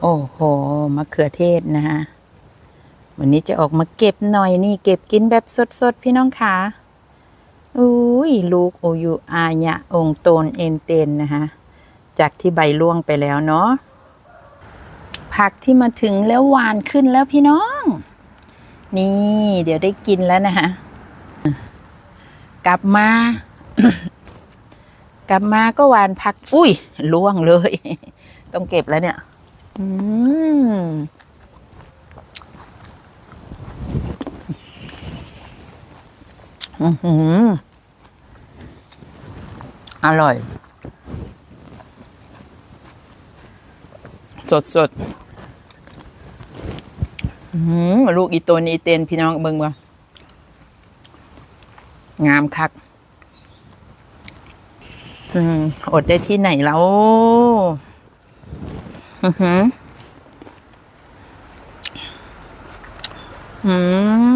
โอ้โหมะเขือเทศนะฮะวันนี้จะออกมาเก็บหน่อยนี่ เก็บกินแบบสดๆ พี่น้องค่ะอุ้ยลูกโอยูอาญะองโตนเอ็นเตนนะคะจากที่ใบร่วงไปแล้วเนาะผักที่มาถึงแล้วหวานขึ้นแล้วพี่น้อง นี่ เดี๋ยวได้กินแล้วนะคะกลับมา กลับมาก็หวานผัก อุ้ยล่วงเลย ต้องเก็บแล้วเนี่ย อืมอือหือร่อย สดสดๆอื้อหือลูกอีตัวนี้อีเตนพี่น้องเบิ่งว่างามคัก อืม อดได้ที่ไหนแล้ว อือหืออืม